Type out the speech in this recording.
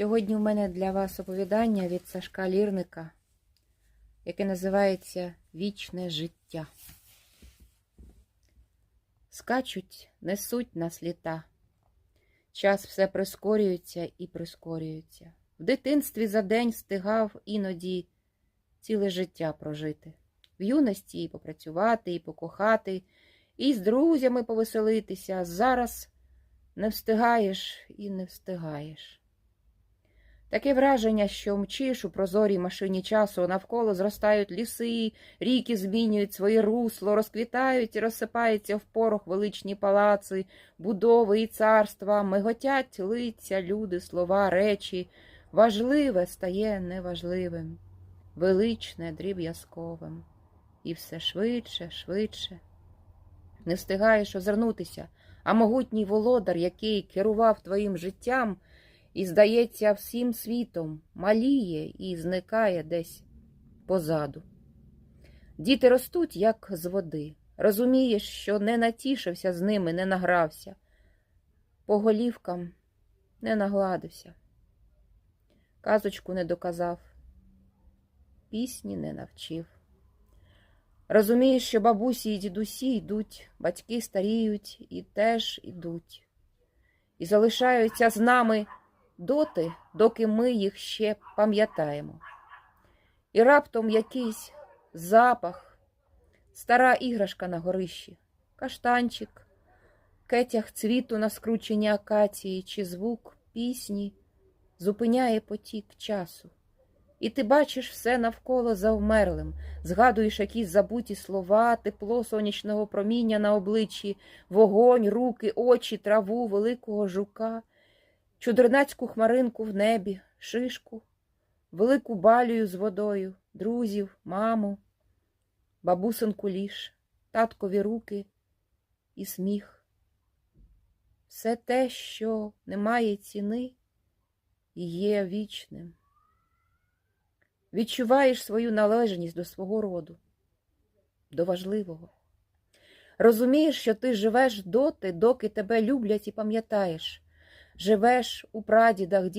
Сьогодні в мене для вас оповідання від Сашка Лірника, яке називається Вічне життя. Скачуть, несуть нас літа. Час все прискорюється і прискорюється. В дитинстві за день встигав іноді ціле життя прожити. В юності і попрацювати, і покохати, і з друзями повеселитися. Зараз не встигаєш і не встигаєш. Таке враження, що мчиш у прозорій машині часу, навколо зростають ліси, ріки змінюють своє русло, розквітають і розсипаються в порох величні палаци, будови і царства, миготять лиця, люди, слова, речі. Важливе стає неважливим, величне дріб'язковим. І все швидше, швидше. Не встигаєш озирнутися, а могутній володар, який керував твоїм життям, і, здається, всім світом маліє і зникає десь позаду. Діти ростуть, як з води. Розумієш, що не натішився з ними, не награвся, по голівкам не нагладився, казочку не доказав, пісні не навчив. Розумієш, що бабусі і дідусі йдуть, батьки старіють і теж ідуть, і залишаються з нами доти, доки ми їх ще пам'ятаємо. І раптом якийсь запах, стара іграшка на горищі, каштанчик, кетяг цвіту на скрученні акації чи звук пісні зупиняє потік часу. І ти бачиш все навколо завмерлим, згадуєш якісь забуті слова, тепло сонячного проміння на обличчі, вогонь, руки, очі, траву, великого жука чудернацьку хмаринку в небі, шишку, велику балію з водою, друзів, маму, бабусинку ліж, таткові руки і сміх. Все те, що не має ціни, є вічним. Відчуваєш свою належність до свого роду, до важливого. Розумієш, що ти живеш доти, доки тебе люблять і пам'ятаєш живеш у прадідах,